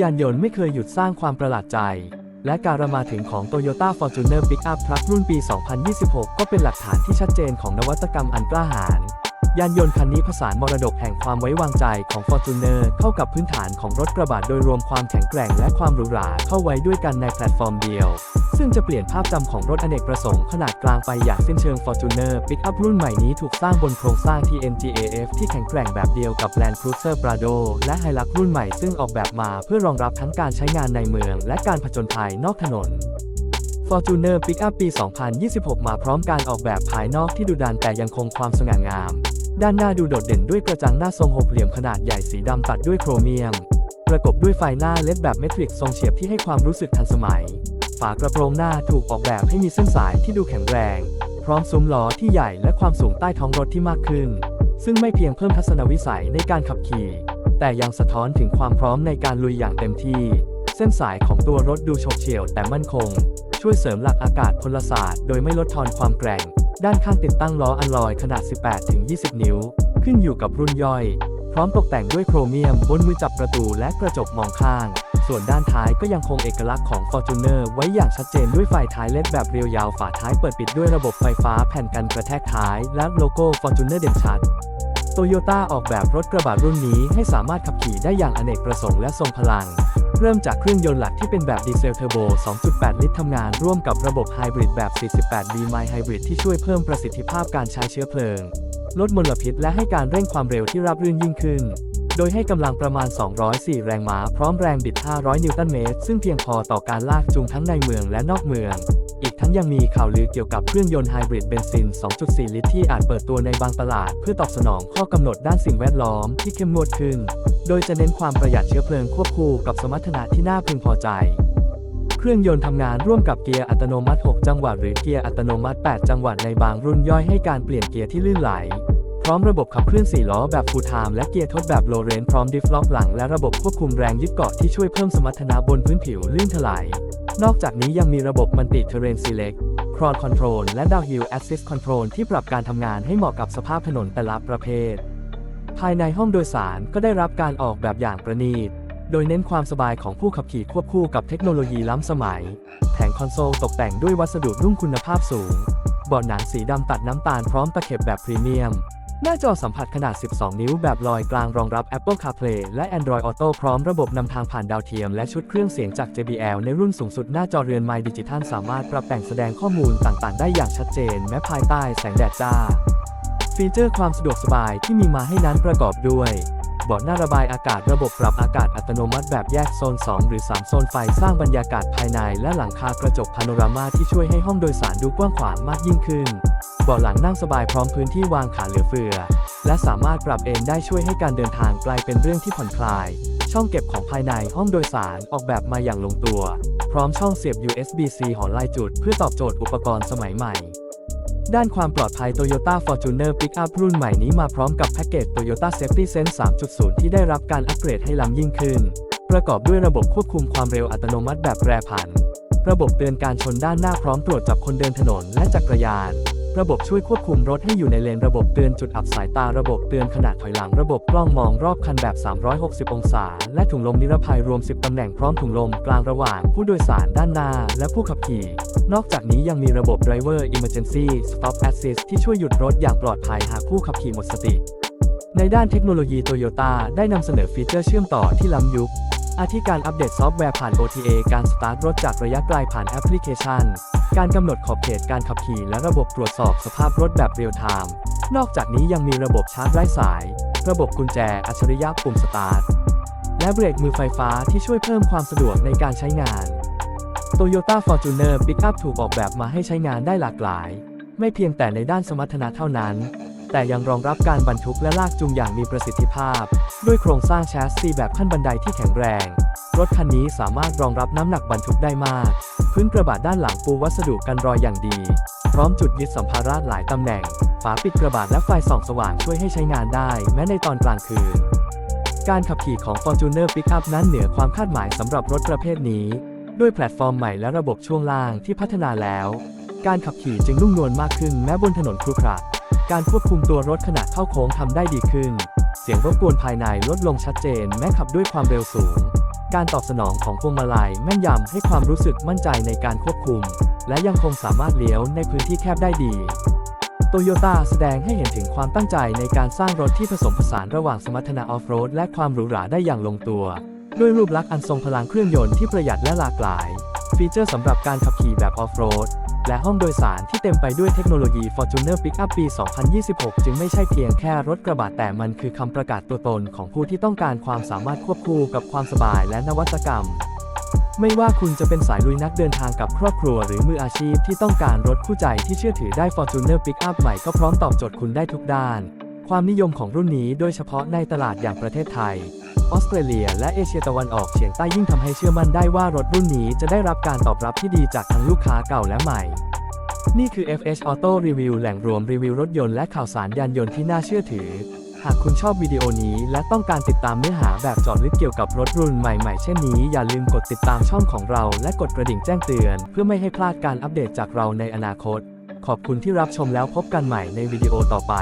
ยานยนต์ไม่เคยหยุดสร้างความประหลาดใจ และการมาถึงของ Toyota Fortuner Pickup Truck รุ่นปี 2026 ก็เป็นหลักฐานที่ชัดเจนของนวัตกรรมอันกล้าหาญ ยานยนต์คันนี้ผสานมรดกแห่งความไว้วางใจของ Fortuner เข้ากับพื้นฐานของรถกระบะโดยรวมความแข็งแกร่งและความหรูหราเข้าไว้ด้วยกันในแพลตฟอร์มเดียว ซึ่งจะเปลี่ยนภาพจำของรถอเนกประสงค์ขนาดกลางไปอย่างสิ้นเชิง Fortuner Pickup รุ่นใหม่นี้ถูกสร้างบนโครงสร้าง TNGAF ที่แข็งแกร่งแบบเดียวกับ Land Cruiser Prado และ Hilux รุ่นใหม่ซึ่งออกแบบมาเพื่อรองรับทั้งการใช้งานในเมือง และการผจญภัยนอกถนน Fortuner Pickup ปี 2026 มาพร้อมการออกแบบภายนอกที่ดุดันแต่ยังคงความสง่างาม ด้านหน้าดูโดดเด่นด้วยกระจังหน้าทรงหกเหลี่ยมขนาดใหญ่สีดำตัดด้วยโครเมียม ประกบด้วยไฟหน้าเลดแบบเมทริกทรงเฉียบที่ให้ความรู้สึกทันสมัย ฝากระโปรงหน้าถูกออกแบบให้มีเส้นสายที่ดูแข็งแรง พร้อมซุ้มล้อที่ใหญ่และความสูงใต้ท้องรถที่มากขึ้น ซึ่งไม่เพียงเพิ่มทัศนวิสัยในการขับขี่ แต่ยังสะท้อนถึงความพร้อมในการลุยอย่างเต็มที่ เส้นสายของตัวรถดูโฉบเฉี่ยวแต่มั่นคง ช่วยเสริมหลักอากาศพลศาสตร์ โดยไม่ลดทอนความแกร่ง ด้านข้างติดตั้งล้ออัลลอยขนาด 18-20 นิ้ว ขึ้นอยู่กับรุ่นย่อย พร้อมตกแต่งด้วยโครเมียมบนมือจับประตูและกระจกมองข้าง ส่วนด้านท้ายก็ยังคงเอกลักษณ์ของ Fortuner ไว้อย่างชัดเจนด้วยไฟท้ายเลดแบบเรียวยาวฝาท้ายเปิดปิดด้วยระบบไฟฟ้าแผ่นกันกระแทกท้ายและโลโก้ Fortuner เด่นชัดโตโยต้าออกแบบรถกระบะรุ่นนี้ให้สามารถขับขี่ได้อย่างอเนกประสงค์และทรงพลัง เริ่มจากเครื่องยนต์หลักที่เป็นแบบดีเซลเทอร์โบ 2.8 ลิตรทำงานร่วมกับระบบไฮบริดแบบ 48 V My Hybrid ที่ช่วยเพิ่มประสิทธิภาพการใช้เชื้อเพลิง ลดมลพิษและให้การเร่งความเร็วที่ราบรื่นยิ่งขึ้น โดยให้กำลังประมาณ 204 แรงม้าพร้อมแรงบิด 500 นิวตันเมตร ซึ่งเพียงพอต่อการลากจูงทั้งในเมืองและนอกเมือง ทั้งยังมีข่าวลือเกี่ยวกับเครื่องยนต์ไฮบริดเบนซิน 2.4 ลิตรที่อาจเปิดตัวในบางตลาด เพื่อตอบสนองข้อกำหนดด้านสิ่งแวดล้อมที่เข้มงวดขึ้น โดยจะเน้นความประหยัดเชื้อเพลิงควบคู่กับสมรรถนะที่น่าพึงพอใจเครื่องยนต์ทำงานร่วมกับเกียร์อัตโนมัติ 6 จังหวะหรือเกียร์อัตโนมัติ 8 จังหวะในบางรุ่นย่อยให้การเปลี่ยนเกียร์ที่ลื่นไหล พร้อมระบบขับเคลื่อน4ล้อแบบฟูลไทม์และเกียร์ทดแบบโลเรนพร้อมดิฟล็อกหลังและระบบควบคุมแรงยึดเกาะที่ช่วยเพิ่มสมรรถนะบนพื้นผิวลื่นถลาย นอกจากนี้ยังมีระบบมันติเทเรนซีเล็กครอนคอนโทรลและดาวฮิลแอสซิสคอนโทรลที่ปรับการทำงานให้เหมาะกับสภาพถนนแต่ละประเภท ภายในห้องโดยสารก็ได้รับการออกแบบอย่างประณีต โดยเน้นความสบายของผู้ขับขี่ควบคู่กับเทคโนโลยีล้ำสมัย แผงคอนโซลตกแต่งด้วยวัสดุนุ่มคุณภาพสูง เบาะหนังสีดำตัดน้ำตาลพร้อมตะเข็บแบบพรีเมียม หน้าจอสัมผัสขนาด 12 นิ้วแบบลอยกลางรองรับ Apple CarPlay และ Android Auto พร้อมระบบนำทางผ่านดาวเทียม และชุดเครื่องเสียงจาก JBL ในรุ่นสูงสุดหน้าจอเรือนไมดิจิทัลสามารถปรับแต่งแสดงข้อมูลต่างๆ ได้อย่างชัดเจน แม้ภายใต้แสงแดดจ้า ฟีเจอร์ความสะดวกสบายที่มีมาให้นั้นประกอบด้วย เบาะหน้าระบายอากาศระบบปรับอากาศอัตโนมัติแบบแยกโซน 2 หรือ 3 โซนไฟสร้างบรรยากาศภายในและหลังคากระจกพาโนรามาที่ช่วยให้ห้องโดยสารดูกว้างขวางมากยิ่งขึ้นเบาะหลังนั่งสบายพร้อมพื้นที่วางขาเหลือเฟือ และสามารถปรับเอนได้ช่วยให้การเดินทางกลายเป็นเรื่องที่ผ่อนคลาย ช่องเก็บของภายในห้องโดยสารออกแบบมาอย่างลงตัว พร้อมช่องเสียบ USB-C หอลายจุด เพื่อตอบโจทย์อุปกรณ์สมัยใหม่ ด้านความปลอดภัย Toyota Fortuner Pickup รุ่นใหม่นี้มาพร้อมกับแพ็กเกจ Toyota Safety Sense 3.0 ที่ได้รับการอัปเกรดให้ล้ำยิ่งขึ้น ประกอบด้วยระบบควบคุมความเร็วอัตโนมัติแบบแปรผัน ระบบเตือนการชนด้านหน้าพร้อมตรวจจับคนเดินถนนและจักรยาน ระบบช่วยควบคุมรถให้อยู่ในเลนระบบเตือนจุดอับสายตาระบบเตือนขณะถอยหลังระบบกล้องมองรอบคันแบบ 360 องศา และถุงลมนิรภัยรวม 10 ตำแหน่งพร้อมถุงลมกลางระหว่างผู้โดยสารด้านหน้า และผู้ขับขี่ นอกจากนี้ยังมีระบบ Driver Emergency Stop Assist ที่ช่วยหยุดรถอย่างปลอดภัยหากผู้ขับขี่หมดสติ ในด้านเทคโนโลยีโตโยต้าได้นำเสนอฟีเจอร์เชื่อมต่อที่ล้ำยุค อาทิการอัปเดตซอฟต์แวร์ผ่าน OTA การสตาร์ทรถจากระยะไกลผ่านแอปพลิเคชัน การกำหนดขอบเขตการขับขี่และระบบตรวจสอบสภาพรถแบบเรียลไทม์ นอกจากนี้ยังมีระบบชาร์จไร้สาย ระบบกุญแจอัจฉริยะปุ่มสตาร์ท และเบรกมือไฟฟ้าที่ช่วยเพิ่มความสะดวกในการใช้งาน Toyota Fortuner Pickup ถูกออกแบบมาให้ใช้งานได้หลากหลาย ไม่เพียงแต่ในด้านสมรรถนะเท่านั้น แต่ยังรองรับการบรรทุกและลากจูงอย่างมีประสิทธิภาพ ด้วยโครงสร้างแชสซีแบบขั้นบันไดที่แข็งแรง รถคันนี้สามารถรองรับน้ำหนักบรรทุกได้มาก พื้นกระบะด้านหลังปูวัสดุกันรอยอย่างดี พร้อมจุดยึดสัมภาระหลายตำแหน่ง ฝาปิดกระบะและไฟส่องสว่างช่วยให้ใช้งานได้ แม้ในตอนกลางคืน การขับขี่ของ Fortuner Pickup นั้นเหนือความคาดหมายสำหรับรถประเภทนี้ ด้วยแพลตฟอร์มใหม่และระบบช่วงล่างที่พัฒนาแล้ว การขับขี่จึงนุ่มนวลมากขึ้นแม้บนถนนครุขระ การควบคุมตัวรถขณะเข้าโค้งทำได้ดีขึ้น เสียงรบกวนภายในลดลงชัดเจนแม้ขับด้วยความเร็วสูง การตอบสนองของพวงมาลัยแม่นยำให้ความรู้สึกมั่นใจในการควบคุม และยังคงสามารถเลี้ยวในพื้นที่แคบได้ดีโตโยต้าแสดงให้เห็นถึงความตั้งใจในการสร้างรถที่ผสมผสานระหว่างสมรรถนะออฟโรดและความหรูหราได้อย่างลงตัว ด้วยรูปลักษณ์อันทรงพลังเครื่องยนต์ที่ประหยัดและหลากหลาย ฟีเจอร์สำหรับการขับขี่แบบออฟโรด และห้องโดยสารที่เต็มไปด้วยเทคโนโลยี Fortuner Pickup ปี 2026 จึงไม่ใช่เพียงแค่รถกระบะแต่มันคือคำประกาศตัวตนของผู้ที่ต้องการความสามารถควบคู่กับความสบายและนวัตกรรม ไม่ว่าคุณจะเป็นสายลุยนักเดินทางกับครอบครัวหรือมืออาชีพที่ต้องการรถคู่ใจที่เชื่อถือได้ Fortuner Pickup ใหม่ก็พร้อมตอบโจทย์คุณได้ทุกด้าน ความนิยมของรุ่นนี้โดยเฉพาะในตลาดอย่างประเทศไทย ออสเตรเลีย และเอเชียตะวันออกเฉียงใต้ยิ่งทำให้เชื่อมั่นได้ว่ารถรุ่นนี้จะได้รับการตอบรับที่ดีจากทั้งลูกค้าเก่าและใหม่ นี่คือ FH Auto Review แหล่งรวมรีวิวรถยนต์และข่าวสารยานยนต์ที่น่าเชื่อถือ หากคุณชอบวิดีโอนี้และต้องการติดตามเนื้อหาแบบจาะลึกเกี่ยวกับรถรุ่นใหม่ๆ เช่นนี้ อย่าลืมกดติดตามช่องของเรา และกดกระดิ่งแจ้งเตือน เพื่อไม่ให้พลาดการอัปเดตจากเราในอนาคต ขอบคุณที่รับชมแล้วพบกันใหม่ในวิดีโอต่อไป